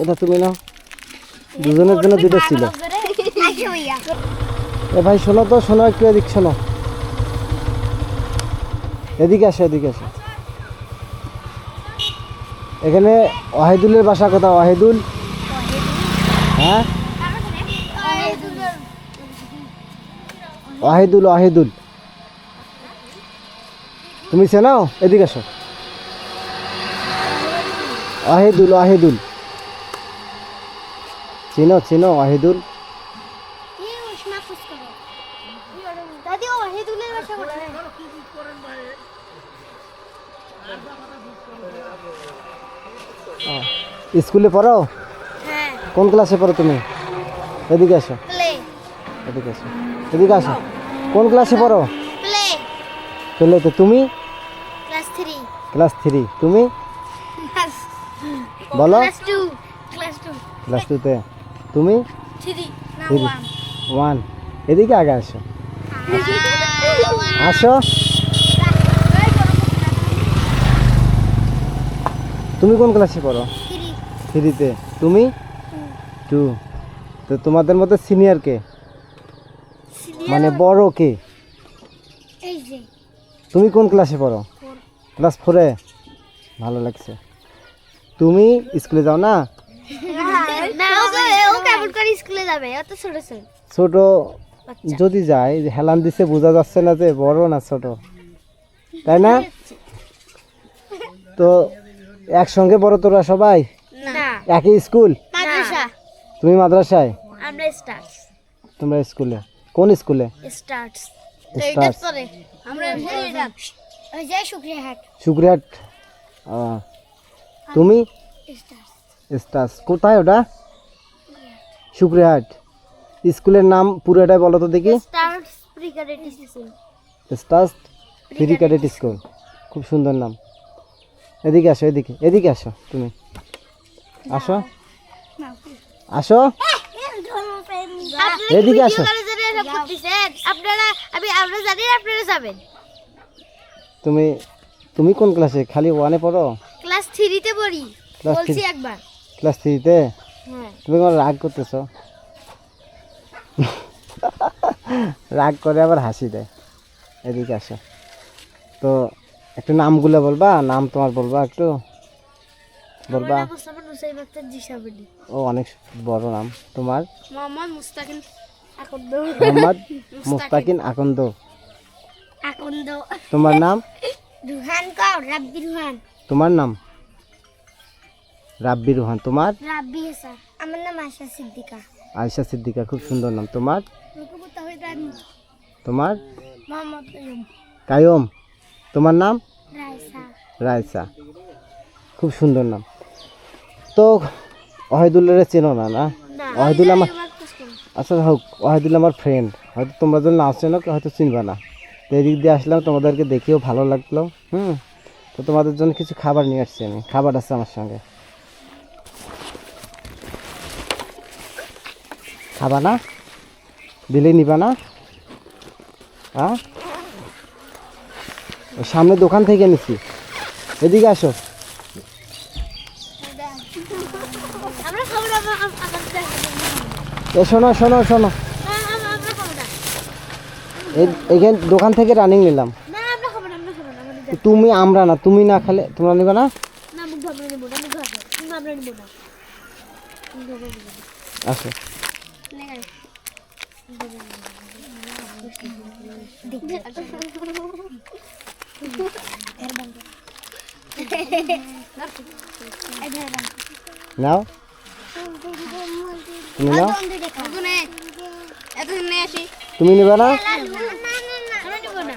এটা তুমি নাও। দুজনের জন্য দুটো ছিল। এ ভাই, শোনো তো, শোনো একটু এদিক, শোনো। এদিকে আসো এদিকে আসো। এখানে ওয়াহিদুলের বাসা কোথাও ওয়াহিদুল? হ্যাঁ? ওয়াহিদুল ওয়াহিদুল। তুমি চেনাও এদিকে আসো। ওয়াহিদুল ওয়াহিদুল। চিনো চিনো ওয়াহিদুল। স্কুলে পড়ো? হ্যাঁ। কোন ক্লাসে পড়ো তুমি? এদিকে আসো। এদিকে আসো। এদিকে আসো। কোন ক্লাসে পড়ো? প্লে। তো তুমি? Class 3 class three. তুমি? বলো। ক্লাস 2 ক্লাস 2 ক্লাস টুতে তুমি? 3 ওয়ান। এদিকে আগে আসো। আসো। তুমি কোন ক্লাসে পড়ো? থ্রিতে। তুমি? টু। তো তোমাদের মতো সিনিয়র কে? মানে বড় কে? তুমি কোন ক্লাসে পড়ো? ক্লাস ফোরে ভালো লাগছে। তুমি স্কুলে যাও না? স্কুলে যাবে ও তো ছোট ছোট ছোট যদি যায় হেলান দিছে বোঝা যাচ্ছে না যে বড় না ছোট। তাই না? তো একসঙ্গে বড় তোরা সবাই? একই স্কুল? তুমি মাদ্রাসায়? আমরা স্টার্টস তোমরা স্কুলে? কোন স্কুলে? আমরা ওই শুক্রিয়াহাট। তুমি? কোথায় ওটা? শুক্রিয়াহাট স্কুলের নাম পুরোটাই বলো তো দেখি। স্কুল ফ্রি ক্যাডেট স্কুল খুব সুন্দর নাম। এদিকে আসো এদিকে এদিকে আসো তুমি। আসো। আসো। এদিকে আসো। আপনারা আমি আমরা জানি আপনারা যাবেন। তুমি তুমি কোন ক্লাসে খালি ওয়ানে পড়ো? ক্লাস থ্রিতে পড়ি। বলছি একবার। ক্লাস থ্রিতে তুমি কোনো রাগ করতেছো? রাগ করে আবার হাসি দেয়। এদিকে আসো। তো একটু নামগুলো বলবা নাম তোমার বলবা একটু। বলবা। ও অনেক বড় নাম। তোমার? মোহাম্মদ মুস্তাকিন আকন্দ। মোহাম্মদ মুস্তাকিন আকন্দ। আকন্দ। তোমার নাম? রুহান কাও রাব্বি রুহান। তোমার নাম? রাব্বি রোহান তোমার? রাব্বি হাসান। আমার নাম আশা সিদ্দিকা। আয়সা সিদ্দিকা খুব সুন্দর নাম। তোমার? তোমার? কায়ম। তোমার নাম? রায়সা। খুব সুন্দর নাম। তো ওয়াহিদুল্লাহ চেনো না না? ওয়াহিদুল আমার আচ্ছা হোক ওয়াহিদুল আমার ফ্রেন্ড হয়তো তোমরা যদি না চেনো হয়তো চিনবা না। তো এদিক দিয়ে আসলাম তোমাদেরকে দেখেও ভালো লাগল হুম? তো তোমাদের জন্য কিছু খাবার নিয়ে আসছি আমি। খাবার আছে আমার সঙ্গে। খাবা না? দিলে নিবা না? হ্যাঁ? সামনে দোকান থেকে নিছি এদিকে আসো। শোনো শোনো। শোনো আমরা খাব না। এই- এইখান দোকান থেকে রানিং নিলাম। তুমি আমরা না তুমি না খালে তোমরা নিবে না। আসো। নাও। তুমি নাও। তুমি নিবে না?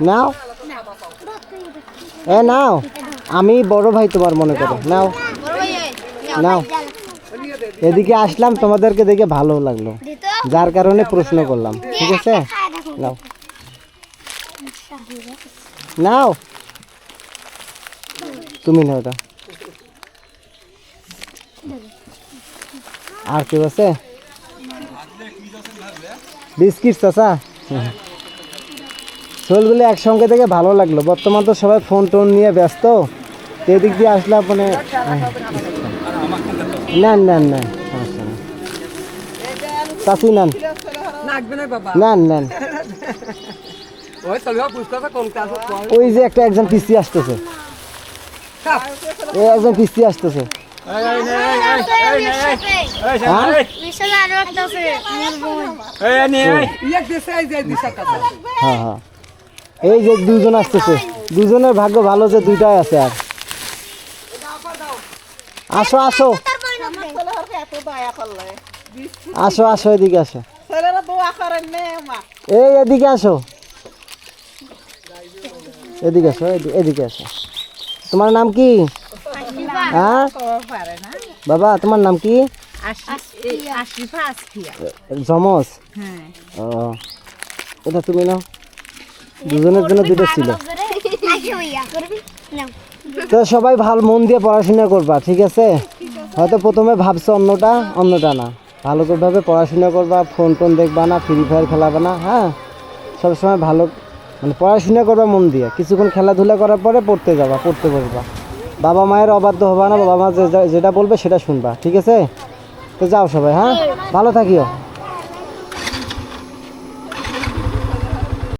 নাও। এ নাও। আমি বড় ভাই তোমার মনে করো। নাও। নাও। এদিকে আসলাম তোমাদেরকে দেখে ভালো লাগল। যার কারণে প্রশ্ন করলাম, ঠিক আছে? নাও। নাও। তুমি নাও এটা। আর কেউ আছে? বিস্কিট চাচা? শোলগুলো একসঙ্গে থেকে ভালো লাগল। বর্তমান তো সবাই ফোন টোন নিয়ে ব্যস্ত। এদিক দিয়ে আসলাম মানে না না নেই চাচি নেন নেন নেন ওই ওই যে একটা একজন পিস্তি আসতেছে এই একজন পিস্তি আসতেছে হ্যাঁ ইয়ে হ্যাঁ হ্যাঁ এই যে দুজন আসতেছে দুজনের ভাগ্য ভালো যে দুইটাই আছে আর আসো আসো আসো আসো এদিকে আসো। এই এদিকে আসো। এদিকে আসো এদিকে আসো। তোমার নাম কি? হ্যাঁ? বাবা তোমার নাম কি? জমস হ্যাঁ। ও এটা তুমি নাও। দুজনের জন্য দুটো ছিল। তো সবাই ভালো মন দিয়ে পড়াশোনা করবা ঠিক আছে? হয়তো প্রথমে ভাবছ অন্যটা অন্যটা না। ভালো করেভাবে পড়াশোনা করবা ফোন টোন দেখবা না ফ্রি ফায়ার খেলাবা না হ্যাঁ? সবসময় ভালো মানে পড়াশোনা করবা মন দিয়ে। কিছুক্ষণ খেলাধুলা করার পরে পড়তে যাবা, পড়তে বসবা। বাবা মায়ের অবাধ্য হবা না, বাবা মা যেটা বলবে সেটা শুনবা, ঠিক আছে? তো যাও সবাই হ্যাঁ? ভালো থাকিও।